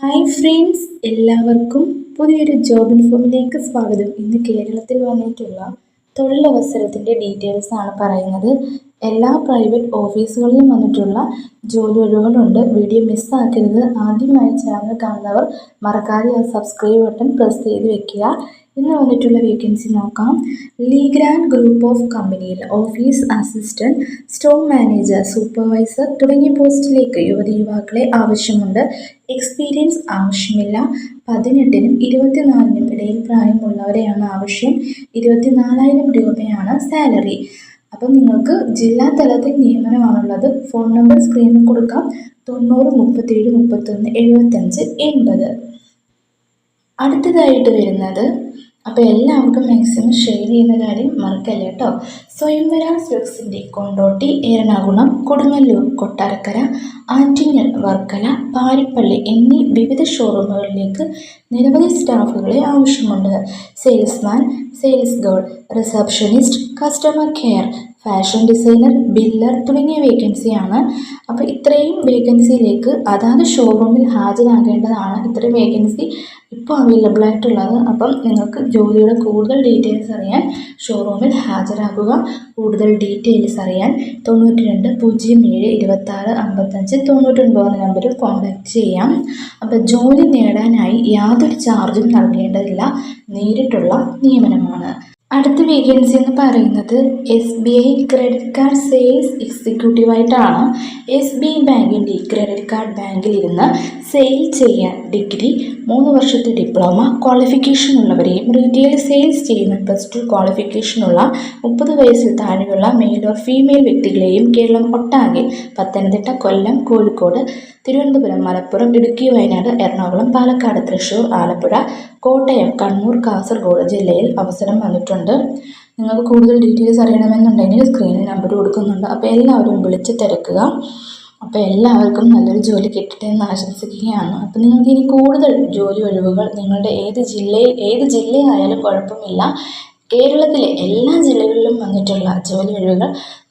Hi friends എല്ലാവർക്കും പുതിയൊരു job ഇൻഫോമിലേക്ക് സ്വാഗതം. ഇന്ന് കേരളത്തിൽ വന്നിട്ടുള്ള തൊഴിലവസരത്തിന്റെ ഡീറ്റെയിൽസ് ആണ് പറയുന്നത്. എല്ലാ പ്രൈവറ്റ് ഓഫീസുകളിലും വന്നിട്ടുള്ള ജോലി ഒഴിവുകളുണ്ട്. വീഡിയോ മിസ്സാക്കരുത് ആദ്യമായി ചാനൽ കാണുന്നവർ മറക്കാതെ ആ സബ്സ്ക്രൈബ് ബട്ടൺ പ്രസ് ചെയ്ത് വെക്കുക. ഇന്ന് വന്നിട്ടുള്ള വേക്കൻസി നോക്കാം. ലീഗ്രാൻഡ് ഗ്രൂപ്പ് ഓഫ് കമ്പനിയിൽ office assistant store manager supervisor തുടങ്ങിയ പോസ്റ്റിലേക്ക് യുവതി യുവാക്കളെ ആവശ്യമുണ്ട്. എക്സ്പീരിയൻസ് ആവശ്യമില്ല. പതിനെട്ടിനും ഇരുപത്തിനാലിനും ഇടയിൽ പ്രായമുള്ളവരെയാണ് ആവശ്യം. ഇരുപത്തിനാലായിരം രൂപയാണ് സാലറി അപ്പം നിങ്ങൾക്ക് ജില്ലാ തലത്തിൽ നിയമനമാണുള്ളത് ഫോൺ നമ്പർ സ്ക്രീനിൽ കൊടുക്കാം. തൊണ്ണൂറ് മുപ്പത്തേഴ് മുപ്പത്തൊന്ന് എഴുപത്തഞ്ച് എൺപത്. അടുത്തതായിട്ട് വരുന്നത് അപ്പോൾ എല്ലാവർക്കും മാക്സിമം ഷെയർ ചെയ്യുന്ന കാര്യം മറക്കല്ല കേട്ടോ സ്വയംവര സിൽക്സിന്റെ കൊണ്ടോട്ടി എറണാകുളം കൊടുങ്ങല്ലൂർ കൊട്ടാരക്കര ആറ്റിങ്ങൽ വർക്കല പാരിപ്പള്ളി എന്നീ വിവിധ ഷോറൂമുകളിലേക്ക് നിരവധി സ്റ്റാഫുകളെ ആവശ്യമുണ്ട്. Salesman sales girl receptionist customer care fashion designer biller തുടങ്ങിയ വേക്കൻസിയാണ് അപ്പോൾ ഇത്രയും വേക്കൻസിയിലേക്ക് അതാത് ഷോറൂമിൽ ഹാജരാകേണ്ടതാണ് ഇത്രയും വേക്കൻസി ഇപ്പോൾ അവൈലബിൾ ആയിട്ടുള്ളത്. അപ്പം നിങ്ങൾക്ക് ജോലിയുടെ കൂടുതൽ ഡീറ്റെയിൽസ് അറിയാൻ ഷോറൂമിൽ ഹാജരാകുക. കൂടുതൽ ഡീറ്റെയിൽസ് അറിയാൻ തൊണ്ണൂറ്റി രണ്ട് പൂജ്യം ഏഴ് ഇരുപത്താറ് അമ്പത്തഞ്ച് തൊണ്ണൂറ്റൊൻപത് നമ്പറിൽ കോൺടാക്റ്റ് ചെയ്യാം. അപ്പം ജോലി നേടാനായി യാതൊരു ചാർജും നൽകേണ്ടതില്ല. നേരിട്ടുള്ള നിയമനമാണ്. അടുത്ത വേക്കൻസി എന്ന് പറയുന്നത് S B I credit card sales എക്സിക്യൂട്ടീവായിട്ടാണ് S B I ബാങ്കിന്റെ ക്രെഡിറ്റ് കാർഡ് ബാങ്കിൽ ബാങ്കിലിരുന്ന് സെയിൽ ചെയ്യാൻ ഡിഗ്രി മൂന്ന് വർഷത്തെ ഡിപ്ലോമ ക്വാളിഫിക്കേഷൻ ഉള്ളവരെയും റീറ്റെയിൽ സെയിൽസ് ചെയ്യുന്ന പ്ലസ് ടു ക്വാളിഫിക്കേഷനുള്ള മുപ്പത് വയസ്സിൽ താഴെയുള്ള മെയിൽ ഓർ ഫീമെയിൽ വ്യക്തികളെയും കേരളം ഒട്ടാകെ പത്തനംതിട്ട കൊല്ലം കോഴിക്കോട് തിരുവനന്തപുരം മലപ്പുറം ഇടുക്കി വയനാട് എറണാകുളം പാലക്കാട് തൃശ്ശൂർ ആലപ്പുഴ കോട്ടയം കണ്ണൂർ കാസർഗോഡ് ജില്ലയിൽ അവസരം വന്നിട്ടുണ്ട്. നിങ്ങൾക്ക് കൂടുതൽ ഡീറ്റെയിൽസ് അറിയണമെന്നുണ്ടെങ്കിൽ സ്ക്രീനിൽ നമ്പർ കൊടുക്കുന്നുണ്ട്. അപ്പോൾ എല്ലാവരും വിളിച്ച് തിരക്കുക. അപ്പോൾ എല്ലാവർക്കും നല്ലൊരു ജോലി കിട്ടട്ടെ എന്ന് ആശംസിക്കുകയാണ്. അപ്പോൾ നിങ്ങൾക്ക് ഇനി കൂടുതൽ ജോലി ഒഴിവുകൾ നിങ്ങളുടെ ഏത് ജില്ലയിൽ ഏത് ജില്ലയായാലും കുഴപ്പമില്ല. കേരളത്തിലെ എല്ലാ ജില്ലകളിലും വന്നിട്ടുള്ള ജോലി ഒഴിവുകൾ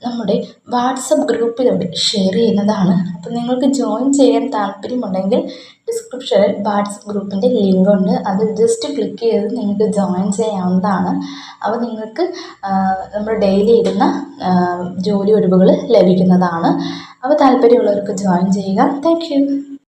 നമ്മുടെ വാട്സപ്പ് ഗ്രൂപ്പിലൂടെ ഷെയർ ചെയ്യുന്നതാണ്. അപ്പോൾ നിങ്ങൾക്ക് ജോയിൻ ചെയ്യാൻ താല്പര്യമുണ്ടെങ്കിൽ ഡിസ്ക്രിപ്ഷനിൽ വാട്സപ്പ് ഗ്രൂപ്പിന്റെ ലിങ്ക് ഉണ്ട് അത് ജസ്റ്റ് ക്ലിക്ക് ചെയ്ത് നിങ്ങൾക്ക് ജോയിൻ ചെയ്യാവുന്നതാണ്. അപ്പോൾ നിങ്ങൾക്ക് നമ്മൾ ഡെയിലി ഇടുന്ന ജോലി ഒഴിവുകൾ ലഭിക്കുന്നതാണ്. അപ്പോൾ താല്പര്യമുള്ളവർക്ക് ജോയിൻ ചെയ്യുക. താങ്ക്